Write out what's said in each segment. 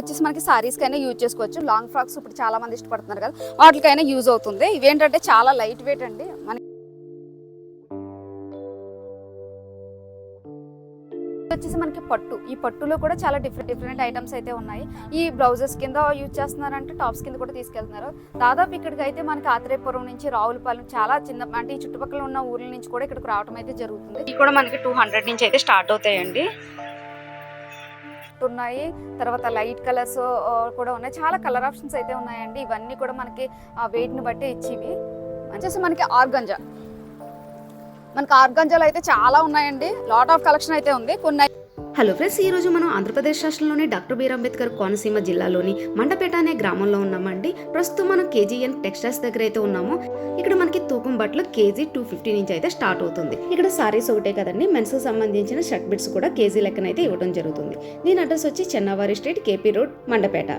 వచ్చేసి మనకి సారీస్ కైనా యూజ్ చేసుకోవచ్చు. లాంగ్ ఫ్రాక్స్ ఇప్పుడు చాలా మంది ఇష్టపడుతున్నారు కదా వాటికైనా యూజ్ అవుతుంది. ఇవేంటంటే చాలా లైట్ వెయిట్ అండి. మనకి వచ్చేసి మనకి పట్టు. ఈ పట్టులో కూడా చాలా డిఫరెంట్ డిఫరెంట్ ఐటమ్స్ అయితే ఉన్నాయి. ఈ బ్లౌజెస్ కింద యూజ్ చేస్తున్నారంటే టాప్స్ కింద కూడా తీసుకెళ్తున్నారు. దాదాపు ఇక్కడికి అయితే మనకి ఆత్రేయపురం నుంచి రావులపాలెం చాలా చిన్న అంటే ఈ చుట్టుపక్కల ఉన్న ఊర్ల నుంచి కూడా ఇక్కడికి రావడం అయితే జరుగుతుంది. ఇది కూడా మనకి టూ హండ్రెడ్ నుంచి అయితే స్టార్ట్ అవుతాయండి. ఉన్నాయి తర్వాత లైట్ కలర్స్ కూడా ఉన్నాయి. చాలా కలర్ ఆప్షన్స్ అయితే ఉన్నాయండి. ఇవన్నీ కూడా మనకి వెయిట్ని బట్టి ఇచ్చివి. వచ్చేసి మనకి ఆర్గంజా. మనకి ఆర్గంజాలు అయితే చాలా ఉన్నాయండి. లాట్ ఆఫ్ కలెక్షన్ అయితే ఉంది. కొన్ని హలో ఫ్రెండ్స్ ఈ రోజు మనం ఆంధ్రప్రదేశ్ రాష్ట్రంలోని డాక్టర్ బీర్ అంబేద్కర్ కోనసీమ జిల్లాలోని మండపేట అనే గ్రామంలో ఉన్నామండి. ప్రస్తుతం మనం కేజీఎన్ టెక్స్టైల్స్ దగ్గర అయితే ఉన్నాము. ఇక్కడ మనకి తూకం బట్టలు కేజీ టూ ఫిఫ్టీ నుంచి అయితే స్టార్ట్ అవుతుంది. ఇక్కడ సారీస్ ఒకటే కదండి మెన్స్కి సంబంధించిన షర్ట్ బిట్స్ కూడా కేజీ లెక్కన అయితే ఇవ్వడం జరుగుతుంది. దీని అడ్రస్ వచ్చి Chennavari street KP road Mandapeta.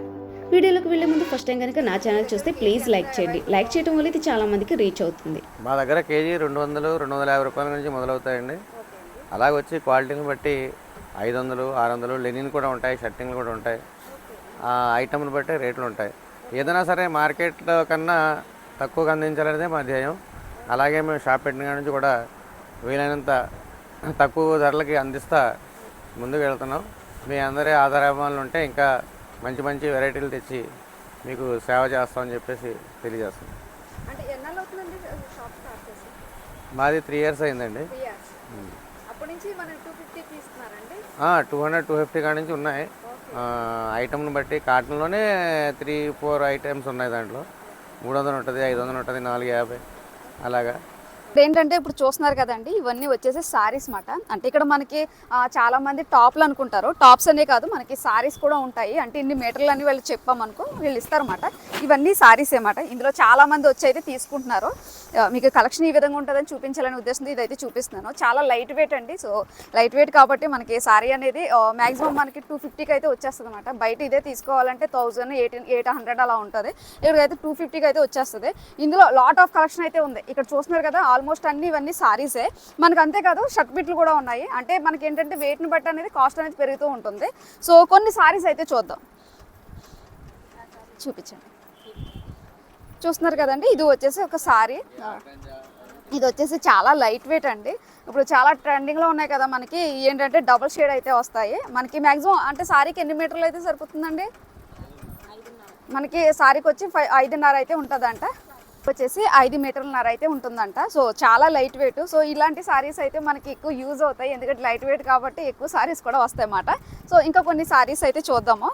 వీడియోలోకి వెళ్ళే ముందు ఫస్ట్ టైం కనుక నా ఛానల్ చూస్తే ప్లీజ్ లైక్ చేయండి. లైక్ చేయడం వల్ల ఇది చాలా మందికి రీచ్ అవుతుంది. మా దగ్గర కేజీ రెండు వందలు రెండు వందల యాభై రూపాయల నుంచి మొదలవుతాయండి. అలాగే వచ్చి క్వాలిటీని బట్టి ఐదు వందలు ఆరు వందలు లెనిన్ కూడా ఉంటాయి షర్టింగ్లు కూడా ఉంటాయి. ఆ ఐటమ్ని బట్టి రేట్లు ఉంటాయి. ఏదైనా సరే మార్కెట్లో కన్నా తక్కువగా అందించాలనేదే మా ధ్యేయం. అలాగే మేము షాప్ పెట్టిన నుంచి కూడా వీలైనంత తక్కువ ధరలకి అందిస్తా ముందుకు వెళ్తున్నాం. మీ అందరి ఆధారాభాలు ఉంటే ఇంకా మంచి మంచి వెరైటీలు తెచ్చి మీకు సేవ చేస్తామని చెప్పేసి చేసి? మాది త్రీ ఇయర్స్ అయిందండి. అప్పటి నుంచి మనం టూ ఫిఫ్టీ తీసుకున్నారండి. టూ హండ్రెడ్ టూ ఫిఫ్టీ కాడ నుంచి ఉన్నాయి. ఐటమ్ని బట్టి కాటన్లోనే త్రీ ఫోర్ ఐటమ్స్ ఉన్నాయి దాంట్లో. మూడు వందలు ఉంటుంది ఐదు వందలు ఉంటుంది నాలుగు యాభై అలాగా. ఏంటంటే ఇప్పుడు చూస్తున్నారు కదండి ఇవన్నీ వచ్చేసి సారీస్ మాట. అంటే ఇక్కడ మనకి చాలా మంది టాప్లు అనుకుంటారు. టాప్స్ అనే కాదు మనకి సారీస్ కూడా ఉంటాయి. అంటే ఇన్ని మీటర్లు అని వీళ్ళు చెప్పామనుకో వీళ్ళు ఇస్తారన్నమాట. ఇవన్నీ సారీస్ ఏమాట ఇందులో చాలా మంది వచ్చి అయితే తీసుకుంటున్నారు. మీకు కలెక్షన్ ఈ విధంగా ఉంటుందని చూపించాలనే ఉద్దేశంతో ఇదైతే చూపిస్తున్నాను. చాలా లైట్ వెయిట్ అండి. సో లైట్ వెయిట్ కాబట్టి మనకి సారీ అనేది మాక్సిమం మనకి టూ ఫిఫ్టీకి అయితే వచ్చేస్తుంది అనమాట బయట ఇదే తీసుకోవాలంటే థౌజండ్ ఎయిటీన్ ఎయిట్ హండ్రెడ్ అలా ఉంటుంది. ఇక్కడికైతే టూ ఫిఫ్టీకి అయితే వచ్చేస్తుంది. ఇందులో లాట్ ఆఫ్ కలెక్షన్ అయితే ఉంది. ఇక్కడ చూస్తున్నారు కదా ఆల్మోస్ట్ అన్ని ఇవన్నీ సారీసే మనకు అంతేకాదు షర్ట్ బిట్లు కూడా ఉన్నాయి. అంటే మనకి ఏంటంటే వెయిట్ని బట్టి అనేది కాస్ట్ అనేది పెరుగుతూ ఉంటుంది. సో కొన్ని సారీస్ అయితే చూద్దాం. చూపించండి. చూస్తున్నారు కదండి ఇది వచ్చేసి ఒక సారీ ఇది వచ్చేసి చాలా లైట్ వెయిట్ అండి. ఇప్పుడు చాలా ట్రెండింగ్లో ఉన్నాయి కదా మనకి. ఏంటంటే డబుల్ షేడ్ అయితే వస్తాయి. మనకి మ్యాక్సిమం అంటే సారీకి ఎన్ని మీటర్లు అయితే సరిపోతుందండి? మనకి సారీకి వచ్చి ఫైవ్ ఐదున్నర అయితే ఉంటుందంట. వచ్చేసి ఐదు మీటర్లన్నర అయితే ఉంటుందంట. సో చాలా లైట్ వెయిట్ సో ఇలాంటి సారీస్ అయితే మనకి ఎక్కువ యూజ్ అవుతాయి. ఎందుకంటే లైట్ వెయిట్ కాబట్టి ఎక్కువ సారీస్ కూడా వస్తాయి అన్నమాట సో ఇంకా కొన్ని సారీస్ అయితే చూద్దాము.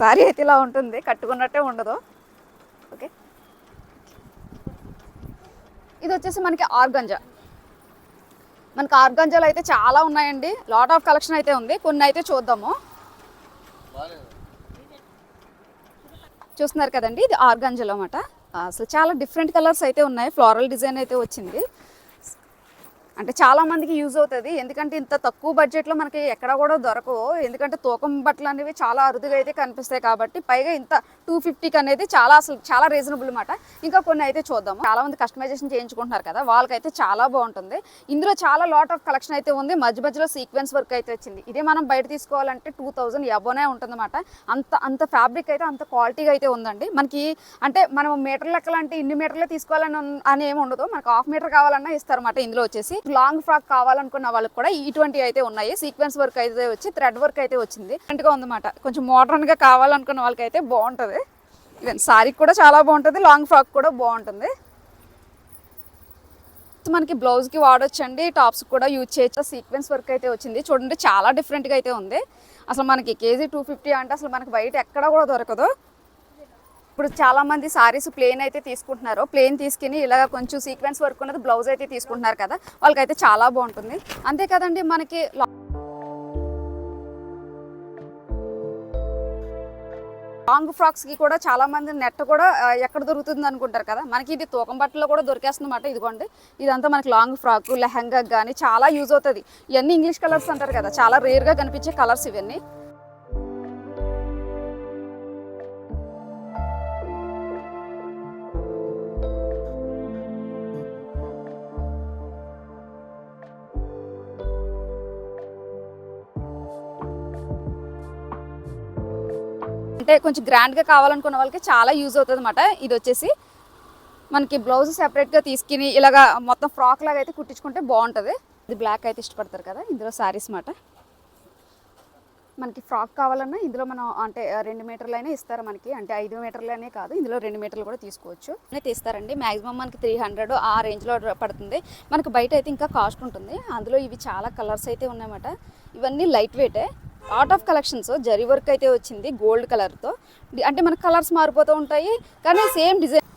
సారీ అయితే ఇలా ఉంటుంది. కట్టుకున్నట్టే ఉండదు. ఓకే ఇది వచ్చేసి మనకి ఆర్గంజా. మనకి ఆర్గంజాలు అయితే చాలా ఉన్నాయండి. లాట్ ఆఫ్ కలెక్షన్ అయితే ఉంది. కొన్ని అయితే చూద్దాము. చూస్తున్నారు కదండి? ఇది ఆర్గంజలో అన్నమాట. అసలు చాలా డిఫరెంట్ కలర్స్ అయితే ఉన్నాయి. ఫ్లోరల్ డిజైన్ అయితే వచ్చింది. అంటే చాలామందికి యూజ్ అవుతుంది. ఎందుకంటే ఇంత తక్కువ బడ్జెట్లో మనకి ఎక్కడ కూడా దొరకవు. ఎందుకంటే తూకం బట్టలు అనేవి చాలా అరుదుగా అయితే కనిపిస్తాయి కాబట్టి పైగా ఇంత టూ ఫిఫ్టీకి అనేది చాలా అసలు చాలా రీజనబుల్ అనమాట ఇంకా కొన్ని అయితే చూద్దాము చాలామంది కస్టమైజేషన్ చేయించుకుంటున్నారు కదా వాళ్ళకైతే చాలా బాగుంటుంది. ఇందులో చాలా లాట్ ఆఫ్ కలెక్షన్ అయితే ఉంది. మధ్య మధ్యలో సీక్వెన్స్ వర్క్ అయితే వచ్చింది. ఇదే మనం బయట తీసుకోవాలంటే టూ థౌజండ్ ఎబోనే ఉంటుందన్నమాట. అంత అంత ఫ్యాబ్రిక్ అయితే అంత క్వాలిటీగా అయితే ఉందండి. మనకి అంటే మనం మీటర్ లెక్కలు అంటే ఇన్ని మీటర్లే తీసుకోవాలని అని ఏమి ఉండదు. మనకు హాఫ్ మీటర్ కావాలన్నా ఇస్తారన్నమాట ఇందులో వచ్చేసి. లాంగ్ ఫ్రాక్ కావాలనుకున్న వాళ్ళకి కూడా e ఇటువంటివి అయితే ఉన్నాయి. సీక్వెన్స్ వర్క్ అయితే వచ్చి థ్రెడ్ వర్క్ అయితే వచ్చింది. అంటే ఉందన్నమాట. కొంచెం మోడర్న్గా కావాలనుకున్న వాళ్ళకి అయితే బాగుంటుంది. ఈవెన్ సారీకి కూడా చాలా బాగుంటుంది లాంగ్ ఫ్రాక్ కూడా బాగుంటుంది. మనకి బ్లౌజ్కి వాడొచ్చండి. టాప్స్ కూడా యూజ్ చేయొచ్చు. సీక్వెన్స్ వర్క్ అయితే వచ్చింది. చూడండి చాలా డిఫరెంట్గా అయితే ఉంది. అసలు మనకి కేజీ టూ ఫిఫ్టీ అంటే అసలు మనకి బయట ఎక్కడ కూడా దొరకదు. ఇప్పుడు చాలా మంది సారీస్ ప్లేన్ అయితే తీసుకుంటున్నారు. ప్లేన్ తీసుకుని ఇలా కొంచెం సీక్వెన్స్ వర్క్ ఉన్నది బ్లౌజ్ అయితే తీసుకుంటున్నారు కదా వాళ్ళకైతే చాలా బాగుంటుంది. అంతే కదండి మనకి లాంగ్ ఫ్రాక్స్కి కూడా చాలా మంది నెట్ కూడా ఎక్కడ దొరుకుతుంది అనుకుంటారు కదా మనకి ఇది తూకం బట్టలో కూడా దొరికేస్తుంది అన్నమాట ఇదిగోండి. ఇదంతా మనకి లాంగ్ ఫ్రాక్ లెహంగా కానీ చాలా యూజ్ అవుతుంది. ఇవన్నీ ఇంగ్లీష్ కలర్స్ అంటారు కదా చాలా రేర్గా కనిపించే కలర్స్ ఇవన్నీ. అంటే కొంచెం గ్రాండ్గా కావాలనుకున్న వాళ్ళకి చాలా యూజ్ అవుతుంది అనమాట ఇది వచ్చేసి మనకి బ్లౌజ్ సెపరేట్గా తీసుకుని ఇలాగా మొత్తం ఫ్రాక్ లాగా అయితే కుట్టించుకుంటే బాగుంటుంది. ఇది బ్లాక్ అయితే ఇష్టపడతారు కదా ఇందులో శారీస్ మాట మనకి ఫ్రాక్ కావాలన్నా ఇందులో మనం అంటే రెండు మీటర్లు అయినా ఇస్తారు మనకి. అంటే ఐదు మీటర్లు అనే కాదు ఇందులో రెండు మీటర్లు కూడా తీసుకోవచ్చు. అయితే ఇస్తారండి మ్యాక్సిమం మనకి త్రీ హండ్రెడ్ ఆ రేంజ్లో పడుతుంది. మనకి బయట అయితే ఇంకా కాస్ట్ ఉంటుంది. అందులో ఇవి చాలా కలర్స్ అయితే ఉన్నాయన్నమాట. ఇవన్నీ light వెయిటే art of collections zari work అయితే వచ్చింది గోల్డ్ కలర్తో అంటే మనకి కలర్స్ మారిపోతూ ఉంటాయి కానీ సేమ్ డిజైన్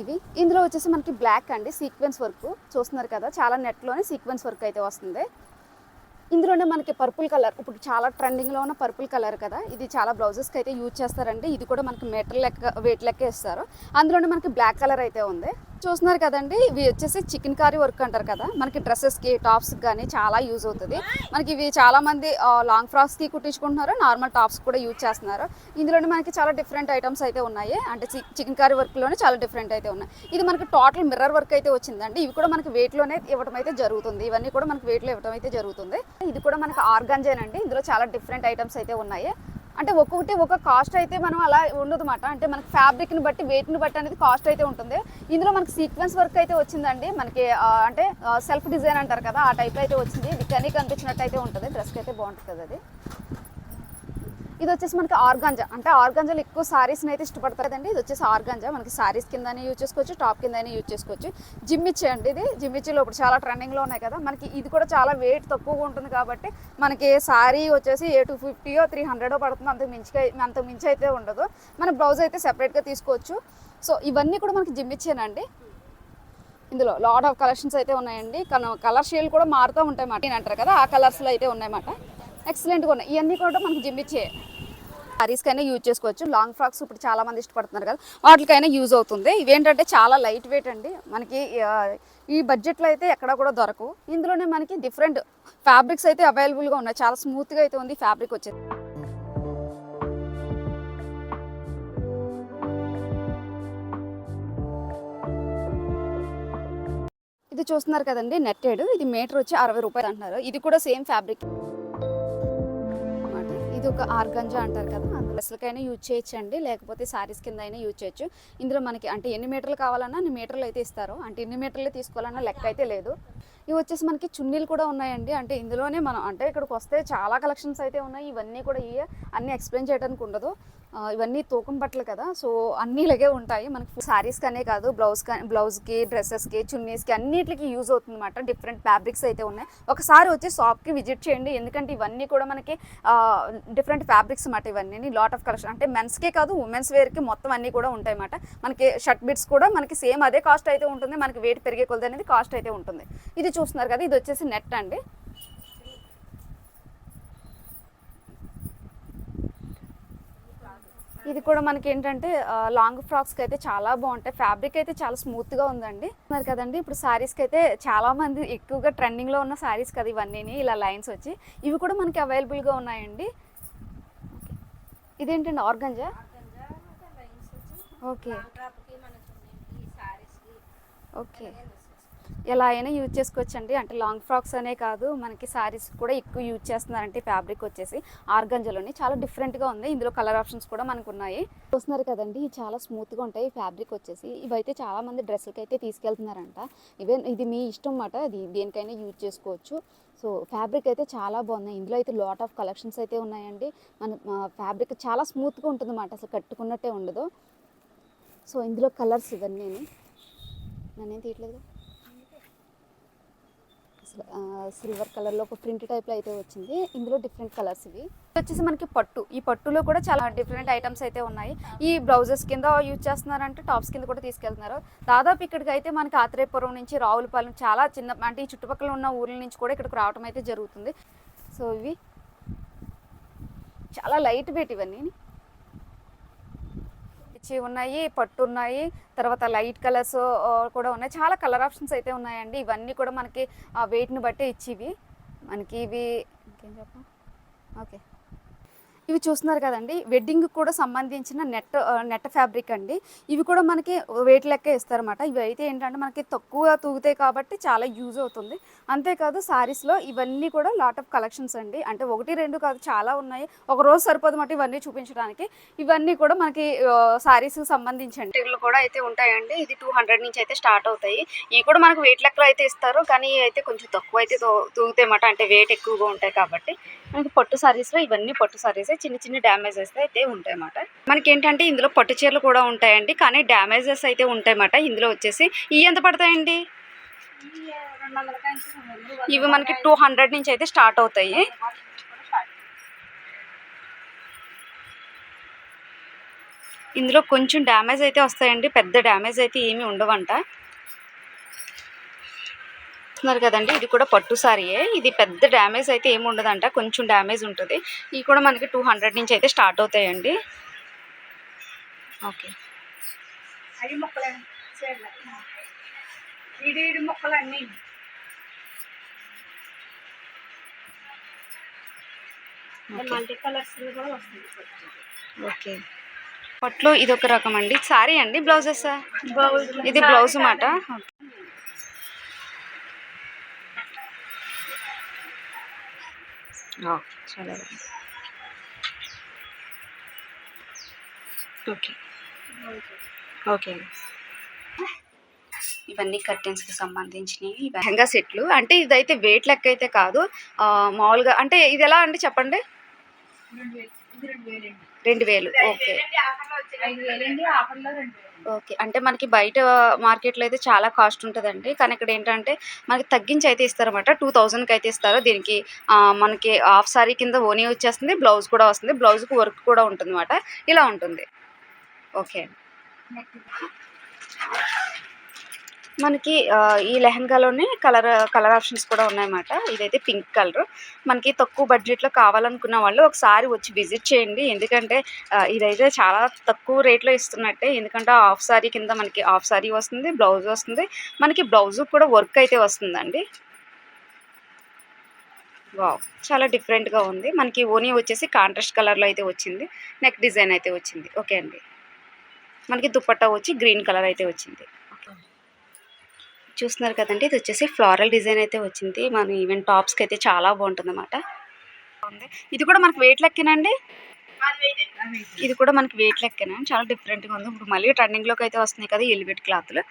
ఇవి. ఇందులో వచ్చేసి మనకి బ్లాక్ అండి సీక్వెన్స్ వర్క్ చూస్తున్నారు కదా చాలా నెట్లోనే సీక్వెన్స్ వర్క్ అయితే వస్తుంది. ఇందులోనే మనకి పర్పుల్ కలర్ ఇప్పుడు చాలా ట్రెండింగ్లో ఉన్న పర్పుల్ కలర్ కదా ఇది చాలా బ్లౌజెస్కి అయితే యూజ్ చేస్తారండి. ఇది కూడా మనకి మెటల్ లెక్క వెయిట్ లెక్క ఇస్తారు. అందులోనే మనకి బ్లాక్ కలర్ అయితే ఉంది. చూస్తున్నారు కదండి ఇవి వచ్చేసి చికెన్ కారీ వర్క్ అంటారు కదా మనకి డ్రెస్సెస్కి టాప్స్కి కానీ చాలా యూజ్ అవుతుంది. మనకి ఇవి చాలా మంది లాంగ్ ఫ్రాక్స్కి కుట్టించుకుంటున్నారు నార్మల్ టాప్స్ కూడా యూజ్ చేస్తున్నారు. ఇందులోనే మనకి చాలా డిఫరెంట్ ఐటమ్స్ అయితే ఉన్నాయి. అంటే చికెన్ కారీ వర్క్లోనే చాలా డిఫరెంట్ అయితే ఉన్నాయి. ఇది మనకి టోటల్ మిర్రర్ వర్క్ అయితే వచ్చిందండి. ఇవి కూడా మనకి వెయిట్లోనే ఇవ్వడం అయితే జరుగుతుంది. ఇవన్నీ కూడా మనకి వెయిట్లో ఇవ్వడం అయితే జరుగుతుంది. ఇది కూడా మనకి ఆర్గంజేనండి ఇందులో చాలా డిఫరెంట్ ఐటమ్స్ అయితే ఉన్నాయి. అంటే ఒక్కొక్కటి ఒక కాస్ట్ అయితే మనం అలా ఉండదు అనమాట అంటే మనకి ఫ్యాబ్రిక్ని బట్టి వెయిట్ని బట్టి అనేది కాస్ట్ అయితే ఉంటుంది. ఇందులో మనకి సీక్వెన్స్ వర్క్ అయితే వచ్చిందండి. మనకి అంటే సెల్ఫ్ డిజైన్ అంటారు కదా ఆ టైప్ అయితే వచ్చింది. ఇది కనీ కనిపించినట్టు అయితే ఉంటుంది డ్రెస్కి అయితే బాగుంటుంది అది. ఇది వచ్చేసి మనకి ఆర్గాంజా. అంటే ఆర్గాంజాలు ఎక్కువ సారీస్ని అయితే ఇష్టపడతారు కదండి. ఇది వచ్చేసి ఆర్గాంజా. మనకి సారీస్ కిందనే యూజ్ చేసుకోవచ్చు టాప్ కిందనే యూజ్ చేసుకోవచ్చు. జిమ్మిచ్చి అండి ఇది. జిమ్మిచ్చిలో ఇప్పుడు చాలా ట్రెండింగ్లో ఉన్నాయి కదా. మనకి ఇది కూడా చాలా వెయిట్ తక్కువగా ఉంటుంది కాబట్టి మనకి సారీ వచ్చేసి ఏ టూ ఫిఫ్టీయో త్రీ హండ్రెడో పడుతుంది అంత మించి అంత మించి అయితే ఉండదు. మన బ్లౌజ్ అయితే సెపరేట్గా తీసుకోవచ్చు. సో ఇవన్నీ కూడా మనకి జిమ్మిచ్చేనండి ఇందులో లాట్ ఆఫ్ కలెక్షన్స్ అయితే ఉన్నాయండి. కలర్ షేల్ కూడా మారుతూ ఉంటాయి మాట అంటారు కదా ఆ కలర్స్లో అయితే ఉన్నాయన్నమాట. ఎక్సలెంట్గా ఉన్నాయి. ఇవన్నీ కూడా మనకి జిమ్మిచ్చే సారీస్కైనా యూజ్ చేసుకోవచ్చు. లాంగ్ ఫ్రాక్స్ ఇప్పుడు చాలా మంది ఇష్టపడుతున్నారు కదా వాటికైనా యూజ్ అవుతుంది. ఇవేంటంటే చాలా లైట్ వెయిట్ అండి. మనకి ఈ బడ్జెట్లో అయితే ఎక్కడ కూడా దొరకవు. ఇందులోనే మనకి డిఫరెంట్ ఫ్యాబ్రిక్స్ అయితే అవైలబుల్గా ఉన్నాయి. చాలా స్మూత్గా అయితే ఉంది ఫ్యాబ్రిక్ వచ్చేది ఇది చూస్తున్నారు కదండి నెట్టెడ్. ఇది మీటర్ వచ్చి అరవై రూపాయలు అంటున్నారు. ఇది కూడా సేమ్ ఫ్యాబ్రిక్. ఇది ఒక ఆర్గంజా అంటారు కదా డ్రెస్లకైనా యూజ్ చేయొచ్చండి లేకపోతే సారీస్ కింద అయినా యూజ్ చేయొచ్చు. ఇందులో మనకి అంటే ఎన్ని మీటర్లు కావాలన్నా అన్ని మీటర్లు అయితే ఇస్తారు. అంటే ఎన్ని మీటర్లు తీసుకోవాలన్నా లెక్క అయితే లేదు. ఇవి వచ్చేసి మనకి చున్నీలు కూడా ఉన్నాయండి. అంటే ఇందులోనే మనం అంటే ఇక్కడికి వస్తే చాలా కలెక్షన్స్ అయితే ఉన్నాయి. ఇవన్నీ కూడా ఇవే అన్నీ ఎక్స్ప్లెయిన్ చేయడానికి ఉండదు. ఇవన్నీ తూకం బట్టలు కదా. సో అన్నీ ఇలాగే ఉంటాయి. మనకి శారీస్ కనే కాదు బ్లౌజ్ కానీ బ్లౌజ్కి డ్రెస్సెస్కి చున్నీస్కి అన్నిటికి యూజ్ అవుతుంది అనమాట డిఫరెంట్ ఫ్యాబ్రిక్స్ అయితే ఉన్నాయి. ఒకసారి వచ్చి షాప్కి విజిట్ చేయండి. ఎందుకంటే ఇవన్నీ కూడా మనకి డిఫరెంట్ ఫ్యాబ్రిక్స్ అన్నమాట ఇవన్నీ లాట్ ఆఫ్ కలెక్షన్ అంటే మెన్స్కే కాదు ఉమెన్స్ వేర్కి మొత్తం అన్నీ కూడా ఉంటాయి అన్నమాట మనకి షర్ట్ బిట్స్ కూడా మనకి సేమ్ అదే కాస్ట్ అయితే ఉంటుంది. మనకి వెయిట్ పెరిగే కొలది అనేది కాస్ట్ అయితే ఉంటుంది. ఇది చూస్తున్నారు కదా ఇది వచ్చేసి నెట్ అండి. ఇది కూడా మనకి ఏంటంటే లాంగ్ ఫ్రాక్స్కి అయితే చాలా బాగుంటాయి. ఫ్యాబ్రిక్ అయితే చాలా స్మూత్గా ఉందండి. మరి కదండి ఇప్పుడు శారీస్కి అయితే చాలా మంది ఎక్కువగా ట్రెండింగ్లో ఉన్న శారీస్ కదా ఇవన్నీ ఇలా లైన్స్ వచ్చి. ఇవి కూడా మనకి అవైలబుల్గా ఉన్నాయండి. ఇదేంటండి ఆర్గంజా? ఓకే ఓకే ఎలా అయినా యూజ్ చేసుకోవచ్చండి. అంటే లాంగ్ ఫ్రాక్స్ అనే కాదు మనకి శారీస్ కూడా ఎక్కువ యూజ్ చేస్తున్నారంటే ఫ్యాబ్రిక్ వచ్చేసి ఆర్గంజలోని చాలా డిఫరెంట్గా ఉంది. ఇందులో కలర్ ఆప్షన్స్ కూడా మనకు ఉన్నాయి చూస్తున్నారు కదండి ఇవి చాలా స్మూత్గా ఉంటాయి. ఫ్యాబ్రిక్ వచ్చేసి ఇవైతే చాలామంది డ్రెస్సులకి అయితే తీసుకెళ్తున్నారంట. ఈవెన్ ఇది మీ ఇష్టం మాట అది దేనికైనా యూజ్ చేసుకోవచ్చు. సో ఫ్యాబ్రిక్ అయితే చాలా బాగున్నాయి. ఇందులో అయితే లాట్ ఆఫ్ కలెక్షన్స్ అయితే ఉన్నాయండి. మన ఫ్యాబ్రిక్ చాలా స్మూత్గా ఉంటుంది అన్నమాట అసలు కట్టుకున్నట్టే ఉండదు. సో ఇందులో కలర్స్ ఇవన్నీ నన్నేం తీయట్లేదు సిల్వర్ కలర్లో ఒక ప్రింట్ టైప్లో అయితే వచ్చింది. ఇందులో డిఫరెంట్ కలర్స్ ఇవి. వచ్చేసి మనకి పట్టు. ఈ పట్టులో కూడా చాలా డిఫరెంట్ ఐటమ్స్ అయితే ఉన్నాయి. ఈ బ్లౌజెస్ కింద యూజ్ చేస్తున్నారంటే టాప్స్ కింద కూడా తీసుకెళ్తున్నారు. దాదాపు ఇక్కడికి అయితే మనకి ఆత్రేయపురం నుంచి రావులపాలెం చాలా చిన్న అంటే ఈ చుట్టుపక్కల ఉన్న ఊర్ల నుంచి కూడా ఇక్కడికి రావడం అయితే జరుగుతుంది. సో ఇవి చాలా లైట్ వెయిట్ ఇవన్నీ. వచ్చి ఉన్నాయి పట్టు ఉన్నాయి తర్వాత లైట్ కలర్స్ కూడా ఉన్నాయి. చాలా కలర్ ఆప్షన్స్ అయితే ఉన్నాయండి. ఇవన్నీ కూడా మనకి ఆ వెయిట్ని బట్టి ఇచ్చివి. మనకి ఇవి ఇంకేం చెప్పం ఓకే. ఇవి చూస్తున్నారు కదండి. వెడ్డింగ్ కూడా సంబంధించిన నెట్ నెట్ ఫ్యాబ్రిక్ అండి. ఇవి కూడా మనకి వెయిట్ లెక్క ఇస్తారన్నమాట. ఇవి అయితే ఏంటంటే మనకి తక్కువ తూగుతాయి కాబట్టి చాలా యూజ్ అవుతుంది. అంతేకాదు శారీస్లో ఇవన్నీ కూడా లాట్ ఆఫ్ కలెక్షన్స్ అండి. అంటే ఒకటి రెండు కాదు చాలా ఉన్నాయి. ఒక రోజు సరిపోదు మాట ఇవన్నీ చూపించడానికి. ఇవన్నీ కూడా మనకి సారీస్ సంబంధించండి. ఇవి కూడా అయితే ఉంటాయండి. ఇది టూ హండ్రెడ్ నుంచి అయితే స్టార్ట్ అవుతాయి. ఇవి కూడా మనకు వెయిట్ లెక్కలో అయితే ఇస్తారు. కానీ అయితే కొంచెం తక్కువ అయితే తూగుతాయి అన్నమాట. అంటే వెయిట్ ఎక్కువగా ఉంటాయి కాబట్టి. మనకి పట్టు శారీస్లో ఇవన్నీ పట్టు వస్తాయి చిన్న చిన్న డ్యామేజెస్ అయితే ఉంటాయి అన్నమాట మనకి ఏంటంటే ఇందులో పట్టు చీరలు కూడా ఉంటాయండి కానీ డ్యామేజెస్ అయితే ఉంటాయన్నమాట. ఇందులో వచ్చేసి ఇవి ఎంత పడతాయండి? ఇవి మనకి టూ హండ్రెడ్ నుంచి అయితే స్టార్ట్ అవుతాయి. ఇందులో కొంచెం డ్యామేజ్ అయితే వస్తాయండి పెద్ద డ్యామేజ్ అయితే ఏమీ ఉండవంట. చూస్తున్నారు కదండి. ఇది కూడా పట్టు సారీయే. ఇది పెద్ద డ్యామేజ్ అయితే ఏమి ఉండదంట. కొంచెం డ్యామేజ్ ఉంటుంది. ఇవి కూడా మనకి టూ హండ్రెడ్ నుంచి అయితే స్టార్ట్ అవుతాయండి. ఓకే. మల్టీ కలర్స్ కూడా వస్తుంది ఓకే. పట్లో ఇది ఒక రకం అండి. సారీ అండి బ్లౌజెస్? ఇది బ్లౌజ్ మాట? చాలా. ఓకే. ఓకే. ఇవన్నీ కర్టెన్స్కి సంబంధించినవి. లెహంగా సెట్లు. అంటే ఇదైతే వెయిట్ లెక్క అయితే కాదు. ఆ, మామూలుగా అంటే ఇది ఎలా అండి చెప్పండి? రెండు వేలు. ఓకే. ఓకే. అంటే మనకి బయట మార్కెట్లో అయితే చాలా కాస్ట్ ఉంటుందండి. కానీ ఇక్కడ ఏంటంటే మనకి తగ్గించి అయితే ఇస్తారన్నమాట. టూ థౌజండ్కి అయితే ఇస్తారు. దీనికి మనకి హాఫ్ సారీ కింద ఓనీ వచ్చేస్తుంది బ్లౌజ్ కూడా వస్తుంది. బ్లౌజ్కి వర్క్ కూడా ఉంటుంది అనమాట ఇలా ఉంటుంది. ఓకే. మనకి ఈ లెహంగాలోనే కలర్ కలర్ ఆప్షన్స్ కూడా ఉన్నాయన్నమాట. ఇదైతే పింక్ కలర్. మనకి తక్కువ బడ్జెట్లో కావాలనుకున్న వాళ్ళు ఒకసారి వచ్చి విజిట్ చేయండి. ఎందుకంటే ఇదైతే చాలా తక్కువ రేట్లో ఇస్తున్నట్టే. ఎందుకంటే హాఫ్ సారీ కింద మనకి హాఫ్ సారీ వస్తుంది బ్లౌజ్ వస్తుంది. మనకి బ్లౌజ్ కూడా వర్క్ అయితే వస్తుందండి. వావ్! చాలా డిఫరెంట్గా ఉంది. మనకి ఓనీ వచ్చేసి కాంట్రాస్ట్ కలర్లో అయితే వచ్చింది. నెక్ డిజైన్ అయితే వచ్చింది. ఓకే అండి. మనకి దుప్పట్ట వచ్చి గ్రీన్ కలర్ అయితే వచ్చింది. చూస్తున్నారు కదండి ఇది వచ్చేసి ఫ్లారల్ డిజైన్ అయితే వచ్చింది. మన ఈవెన్ టాప్స్కి అయితే చాలా బాగుంటుంది అన్నమాట ఇది కూడా మనకి వెయిట్ లెక్కేనండి? ఇది కూడా మనకి వెయిట్ లెక్కనే? చాలా డిఫరెంట్గా ఉంది. ఇప్పుడు మళ్ళీ ట్రెండింగ్లోకి అయితే వస్తున్నాయి కదా ఎలివేట్ క్లాత్లు.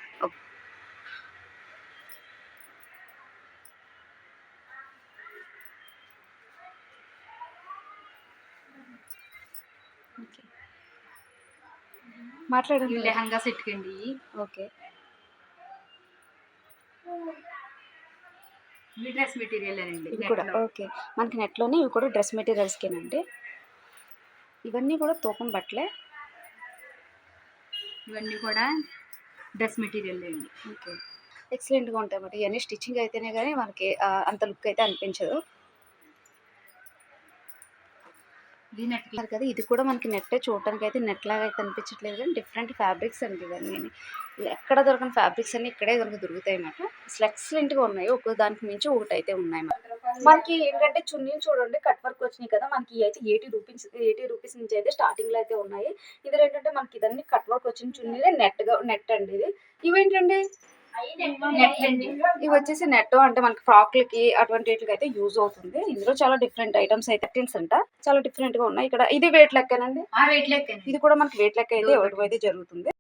మాట్లాడండి. లెహంగా సెట్ కండి ఓకే. ఇవి డ్రెస్ మెటీరియల్ అండి ఇవి కూడా ఓకే. మనకి నెట్లోనే ఇవి కూడా డ్రెస్ మెటీరియల్స్కేనండి ఇవన్నీ కూడా తూకం బట్టలే. ఇవన్నీ కూడా డ్రెస్ మెటీరియల్ అండి. ఓకే. ఎక్సలెంట్గా ఉంటాయి అన్నమాట. ఇవన్నీ స్టిచ్చింగ్ అయితేనే కానీ మనకి అంత లుక్ అయితే అనిపించదు. ఇది నెట్ కదా ఇది కూడా మనకి నెట్ చూడటానికి అయితే నెట్ లాగా అయితే అనిపించట్లేదు కానీ డిఫరెంట్ ఫ్యాబ్రిక్స్ అండి ఇవన్నీ. ఎక్కడ దొరకని ఫ్యాబ్రిక్స్ అన్ని ఇక్కడే కనుక దొరుకుతాయి అన్నమాట. అసలు ఎక్సలెంట్గా ఉన్నాయి. ఒక దానికి మించి ఒకటి అయితే ఉన్నాయి. మనకి ఏంటంటే చున్నీలు చూడండి కట్ వర్క్ వచ్చినాయి కదా మనకి అయితే ఎయిటీ రూపీస్ ఎయిటీ రూపీస్ నుంచి అయితే స్టార్టింగ్లో అయితే ఉన్నాయి. ఇది ఏంటంటే మనకి ఇదన్నీ కట్ వర్క్ వచ్చిన చున్నీలే నెట్గా నెట్ అండి ఇది. ఇవేంటండి? ఇవి వచ్చేసి నెట్ అంటే మనకి ఫ్రాక్లకి అటువంటి వాటికి అయితే యూజ్ అవుతుంది. ఇందులో చాలా డిఫరెంట్ ఐటమ్స్ అయితే అంట. చాలా డిఫరెంట్గా ఉన్నాయి. ఇక్కడ ఇది వెయిట్ లెక్కనండి? వెయిట్ లెక్క ఇది కూడా మనకి వెయిట్ లెక్క అయితే ఇవ్వడం అయితే జరుగుతుంది.